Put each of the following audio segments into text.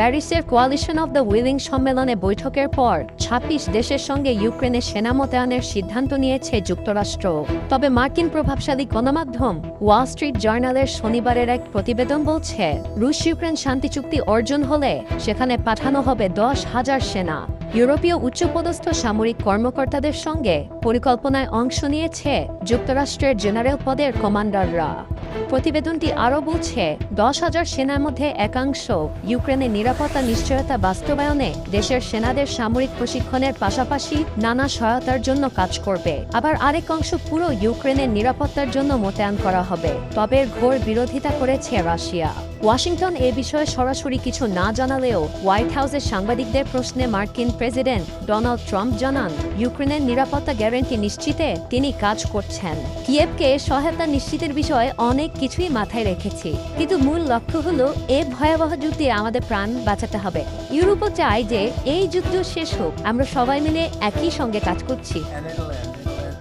প্যারিসের coalition of the willing সম্মেলনে বৈঠকের পর ছাব্বিশ দেশের সঙ্গে ইউক্রেনে সেনা মোতায়েনের সিদ্ধান্ত নিয়েছে যুক্তরাষ্ট্র। তবে মার্কিন প্রভাবশালী গণমাধ্যম ওয়াল স্ট্রিট জার্নালের শনিবারের এক প্রতিবেদন বলছে, রুশ ইউক্রেন শান্তি চুক্তি অর্জন হলে সেখানে পাঠানো হবে দশ হাজার সেনা। ইউরোপীয় উচ্চপদস্থ সামরিক কর্মকর্তাদের সঙ্গে পরিকল্পনায় অংশ নিয়েছে যুক্তরাষ্ট্রের জেনারেল পদের কমান্ডাররা। প্রতিবেদনটি আরও বলছে, দশ হাজার সেনার মধ্যে একাংশ ইউক্রেনের নিরাপত্তা নিশ্চয়তা বাস্তবায়নে দেশের সেনাদের সামরিক প্রশিক্ষণের পাশাপাশি নানা সহায়তার জন্য কাজ করবে। আবার আরেক অংশ পুরো ইউক্রেনের নিরাপত্তার জন্য মোতায়েন করা হবে। তবে ঘোর বিরোধিতা করেছে রাশিয়া। ওয়াশিংটন এ বিষয়ে সরাসরি কিছু না জানালেও হোয়াইট হাউসের সাংবাদিকদের প্রশ্নে মার্কিন প্রেসিডেন্ট ডোনাল্ড ট্রাম্প জানান, ইউক্রেনের নিরাপত্তা গ্যারান্টি নিশ্চিতে তিনি কাজ করছেন। কিয়েভকে সহায়তা নিশ্চিতের বিষয়ে অনেক কিছুই মাথায় রেখেছি। কিন্তু মূল লক্ষ্য হলো, এ ভয়াবহ যুদ্ধে আমাদের প্রাণ বাঁচাতে হবে। ইউরোপও চায় যে, এই যুদ্ধ শেষ হোক। আমরা সবাই মিলে একই সঙ্গে কাজ করছি।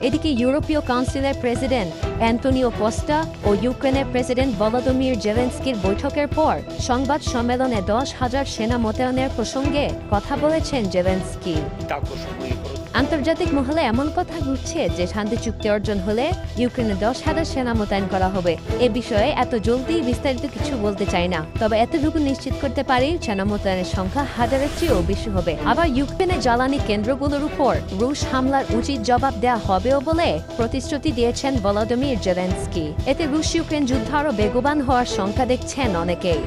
এদিকে ইউরোপীয় কাউন্সিলের প্রেসিডেন্ট অ্যান্টোনিও কস্টা ও ইউক্রেনের প্রেসিডেন্ট ভলোদমির জেলেন্সকির বৈঠকের পর সংবাদ সম্মেলনে দশ হাজার সেনা মোতায়নের প্রসঙ্গে কথা বলেছেন জেলেন্সকি। আন্তর্জাতিক মহলে এমন কথা ঘুরছে যে শান্তি চুক্তি অর্জন হলে ইউক্রেনে দশ হাজার সেনা মোতায়েন করা হবে। এ বিষয়ে এত জলদি বিস্তারিত কিছু বলতে চাই না, তবে এতটুকু নিশ্চিত করতে পারি সেনা মোতায়েনের সংখ্যা হাজারের চেয়েও বেশি হবে। আবার ইউক্রেনে জ্বালানি কেন্দ্রগুলোর উপর রুশ হামলার উচিত জবাব দেয়া হবে হবেও বলে প্রতিশ্রুতি দিয়েছেন ভলোদিমির জেলেন্সকি। এতে রুশ ইউক্রেন যুদ্ধ আরও বেগবান হওয়ার সংখ্যা দেখছেন অনেকেই।